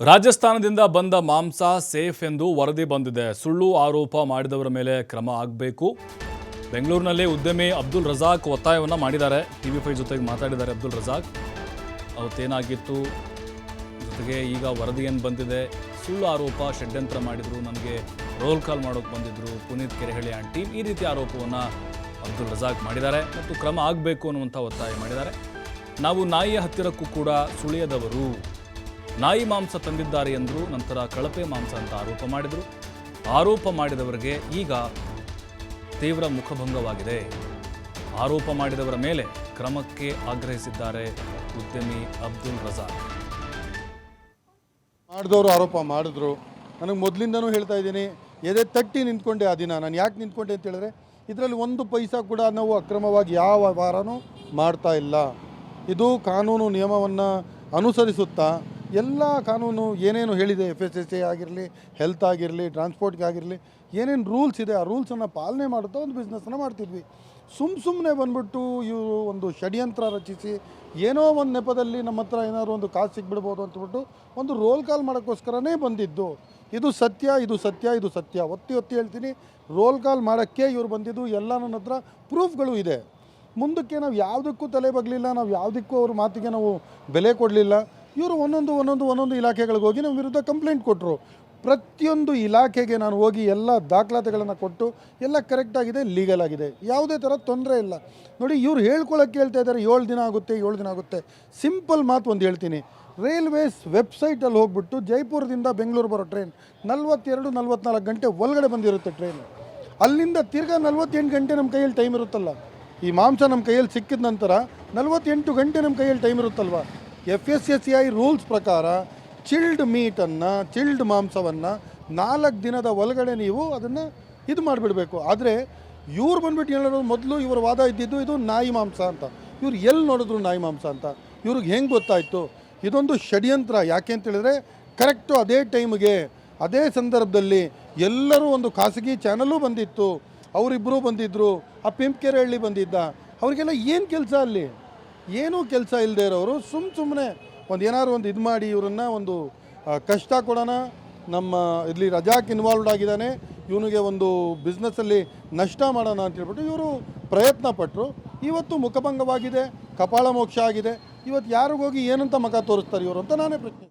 ರಾಜಸ್ಥಾನದಿಂದ ಬಂದ ಮಾಂಸ ಸೇಫ್ ಎಂದು ವರದಿ ಬಂದಿದೆ. ಸುಳ್ಳು ಆರೋಪ ಮಾಡಿದವರ ಮೇಲೆ ಕ್ರಮ ಆಗಬೇಕು. ಬೆಂಗಳೂರಿನಲ್ಲಿ ಉದ್ಯಮಿ ಅಬ್ದುಲ್ ರಜಾಕ್ ಒತ್ತಾಯವನ್ನು ಮಾಡಿದ್ದಾರೆ. ಟಿ ವಿ ಫೈವ್ ಜೊತೆಗೆ ಮಾತಾಡಿದ್ದಾರೆ ಅಬ್ದುಲ್ ರಜಾಕ್. ಅವತ್ತೇನಾಗಿತ್ತು? ಜೊತೆಗೆ ಈಗ ವರದಿ ಏನು ಬಂದಿದೆ? ಸುಳ್ಳು ಆರೋಪ ಷಡ್ಯಂತ್ರ ಮಾಡಿದರು. ನನಗೆ ರೋಲ್ ಕಾಲ್ ಮಾಡೋಕೆ ಬಂದಿದ್ದರು ಪುನೀತ್ ಕೆರೆಹಳ್ಳಿ ಆಂಟಿ ಈ ರೀತಿ ಆರೋಪವನ್ನು ಅಬ್ದುಲ್ ರಜಾಕ್ ಮಾಡಿದ್ದಾರೆ ಮತ್ತು ಕ್ರಮ ಆಗಬೇಕು ಅನ್ನುವಂಥ ಒತ್ತಾಯ ಮಾಡಿದ್ದಾರೆ. ನಾವು ನಾಯಿಯ ಹತ್ತಿರಕ್ಕೂ ಕೂಡ ಸುಳಿಯದವರು. ನಾಯಿ ಮಾಂಸ ತಂದಿದ್ದಾರೆ ಎಂದರು ನಂತರ ಕಳಪೆ ಮಾಂಸ ಅಂತ ಆರೋಪ ಮಾಡಿದರು. ಆರೋಪ ಮಾಡಿದವರಿಗೆ ಈಗ ತೀವ್ರ ಮುಖಭಂಗವಾಗಿದೆ. ಆರೋಪ ಮಾಡಿದವರ ಮೇಲೆ ಕ್ರಮಕ್ಕೆ ಆಗ್ರಹಿಸಿದ್ದಾರೆ ಉದ್ಯಮಿ ಅಬ್ದುಲ್ ರಜಾಕ್. ಮಾಡಿದವರು ಆರೋಪ ಮಾಡಿದ್ರು. ನನಗೆ ಮೊದಲಿಂದನೂ ಹೇಳ್ತಾ ಇದ್ದೀನಿ, ಎದೆ ತಟ್ಟಿ ನಿಂತ್ಕೊಂಡೆ ಆ ದಿನ. ನಾನು ಯಾಕೆ ನಿಂತ್ಕೊಂಡೆ ಅಂತ ಹೇಳಿದ್ರೆ, ಇದರಲ್ಲಿ ಒಂದು ಪೈಸಾ ಕೂಡ ನಾವು ಅಕ್ರಮವಾಗಿ ಯಾವ ವಾರನೂ ಮಾಡ್ತಾ ಇಲ್ಲ. ಇದು ಕಾನೂನು ನಿಯಮವನ್ನು ಅನುಸರಿಸುತ್ತಾ ಎಲ್ಲ ಕಾನೂನು ಏನೇನು ಹೇಳಿದೆ ಎಫ್ ಎಸ್ ಎಸ್ ಎ ಆಗಿರಲಿ ಹೆಲ್ತ್ ಆಗಿರಲಿ ಟ್ರಾನ್ಸ್ಪೋರ್ಟ್ಗೆ ಆಗಿರಲಿ, ಏನೇನು ರೂಲ್ಸ್ ಇದೆ, ಆ ರೂಲ್ಸನ್ನು ಪಾಲನೆ ಮಾಡುತ್ತಾ ಒಂದು ಬಿಸ್ನೆಸ್ನ ಮಾಡ್ತಿದ್ವಿ. ಸುಮ್ಮ ಸುಮ್ಮನೆ ಬಂದ್ಬಿಟ್ಟು ಇವರು ಒಂದು ಷಡ್ಯಂತ್ರ ರಚಿಸಿ, ಏನೋ ಒಂದು ನೆಪದಲ್ಲಿ ನಮ್ಮ ಹತ್ರ ಏನಾದರೂ ಒಂದು ಕಾಸು ಸಿಕ್ಬಿಡ್ಬೋದು ಅಂತಬಿಟ್ಟು ಒಂದು ರೋಲ್ ಕಾಲ್ ಮಾಡೋಕ್ಕೋಸ್ಕರನೇ ಬಂದಿದ್ದು. ಇದು ಸತ್ಯ ಇದು ಸತ್ಯ ಇದು ಸತ್ಯ. ಒತ್ತಿ ಒತ್ತಿ ಹೇಳ್ತೀನಿ ರೋಲ್ ಕಾಲ್ ಮಾಡೋಕ್ಕೆ ಇವರು ಬಂದಿದ್ದು ಎಲ್ಲ ನನ್ನ ಹತ್ರ ಪ್ರೂಫ್ಗಳು ಇದೆ. ಮುಂದಕ್ಕೆ ನಾವು ಯಾವುದಕ್ಕೂ ತಲೆ ಬಗ್ಲಿಲ್ಲ, ನಾವು ಯಾವುದಕ್ಕೂ ಅವ್ರ ಮಾತಿಗೆ ನಾವು ಬೆಲೆ ಕೊಡಲಿಲ್ಲ. ಇವರು ಒಂದೊಂದು ಒಂದೊಂದು ಒಂದೊಂದು ಇಲಾಖೆಗಳಿಗೆ ಹೋಗಿ ನಮ್ಮ ವಿರುದ್ಧ ಕಂಪ್ಲೇಂಟ್ ಕೊಟ್ಟರು ಪ್ರತಿಯೊಂದು ಇಲಾಖೆಗೆ ನಾನು ಹೋಗಿ ಎಲ್ಲ ದಾಖಲಾತಿಗಳನ್ನು ಕೊಟ್ಟು ಎಲ್ಲ ಕರೆಕ್ಟಾಗಿದೆ ಲೀಗಲ್ ಆಗಿದೆ. ಯಾವುದೇ ಥರ ತೊಂದರೆ ಇಲ್ಲ. ನೋಡಿ, ಇವ್ರು ಹೇಳ್ಕೊಳ್ಳೋಕ್ಕೆ ಹೇಳ್ತಾ ಇದ್ದಾರೆ, ಏಳು ದಿನ ಆಗುತ್ತೆ, ಏಳು ದಿನ ಆಗುತ್ತೆ. ಸಿಂಪಲ್ ಮಾತು ಒಂದು ಹೇಳ್ತೀನಿ. ರೈಲ್ವೇಸ್ ವೆಬ್ಸೈಟಲ್ಲಿ ಹೋಗ್ಬಿಟ್ಟು ಜೈಪುರದಿಂದ ಬೆಂಗಳೂರು ಬರೋ ಟ್ರೈನ್ ನಲ್ವತ್ತೆರಡು, ನಲ್ವತ್ನಾಲ್ಕು ಗಂಟೆ ಒಳಗಡೆ ಬಂದಿರುತ್ತೆ ಟ್ರೈನ್ ಅಲ್ಲಿಂದ ತಿರ್ಗಾ ನಲ್ವತ್ತೆಂಟು ಗಂಟೆ ನಮ್ಮ ಕೈಯಲ್ಲಿ ಟೈಮ್ ಇರುತ್ತಲ್ಲ? ಈ ಮಾಂಸ ನಮ್ಮ ಕೈಯಲ್ಲಿ ಸಿಕ್ಕಿದ ನಂತರ ನಲ್ವತ್ತೆಂಟು ಗಂಟೆ ನಮ್ಮ ಕೈಯಲ್ಲಿ ಟೈಮ್ ಇರುತ್ತಲ್ವ? F S S I rules ಪ್ರಕಾರ ಚಿಲ್ಡ್ ಮೀಟನ್ನು ಚಿಲ್ಡ್ ಮಾಂಸವನ್ನು ನಾಲ್ಕು ದಿನದ ಒಳಗಡೆ ನೀವು ಅದನ್ನು ಇದು ಮಾಡಿಬಿಡಬೇಕು. ಆದರೆ ಇವ್ರು ಬಂದ್ಬಿಟ್ಟು ಹೇಳೋದು ಮೊದಲು ಇವರು ವಾದ ಇದ್ದಿದ್ದು ಇದು ನಾಯಿ ಮಾಂಸ ಅಂತ. ಇವ್ರು ಎಲ್ಲಿ ನೋಡಿದ್ರು ನಾಯಿ ಮಾಂಸ ಅಂತ? ಇವ್ರಿಗೆ ಹೆಂಗೆ ಗೊತ್ತಾಯಿತು? ಇದೊಂದು ಷಡ್ಯಂತ್ರ. ಯಾಕೆ ಅಂತೇಳಿದರೆ ಕರೆಕ್ಟು ಅದೇ ಟೈಮ್ಗೆ, ಅದೇ ಸಂದರ್ಭದಲ್ಲಿ ಎಲ್ಲರೂ ಒಂದು ಖಾಸಗಿ ಚಾನಲ್ಲೂ ಬಂದಿತ್ತು. ಅವರಿಬ್ಬರು ಬಂದಿದ್ದರು ಆ ಪಿಂಪ್ಕೆರೆಹಳ್ಳಿ ಬಂದಿದ್ದ. ಅವರಿಗೆಲ್ಲ ಏನು ಕೆಲಸ ಅಲ್ಲಿ? ಏನೂ ಕೆಲಸ ಇಲ್ಲದೆ ಇರೋರು ಸುಮ್ಮ ಸುಮ್ಮನೆ ಒಂದು ಏನಾದ್ರು ಒಂದು ಇದು ಮಾಡಿ ಇವರನ್ನ ಒಂದು ಕಷ್ಟ ಕೊಡೋಣ, ನಮ್ಮ ಇಲ್ಲಿ ರಜಾಕ್ ಇನ್ವಾಲ್ವ್ಡ್ ಆಗಿದ್ದಾನೆ, ಇವನಿಗೆ ಒಂದು ಬಿಸ್ನೆಸ್ಸಲ್ಲಿ ನಷ್ಟ ಮಾಡೋಣ ಅಂತ ಹೇಳ್ಬಿಟ್ಟು ಇವರು ಪ್ರಯತ್ನ ಪಟ್ಟರು ಇವತ್ತು ಮುಖಭಂಗವಾಗಿದೆ ಕಪಾಳ ಮೋಕ್ಷ ಆಗಿದೆ. ಇವತ್ತು ಯಾರಿಗೋಗಿ ಏನಂತ ಮಗ ತೋರಿಸ್ತಾರೆ ಇವರು ಅಂತ ನಾನೇ ಪ್ರಶ್ನೆ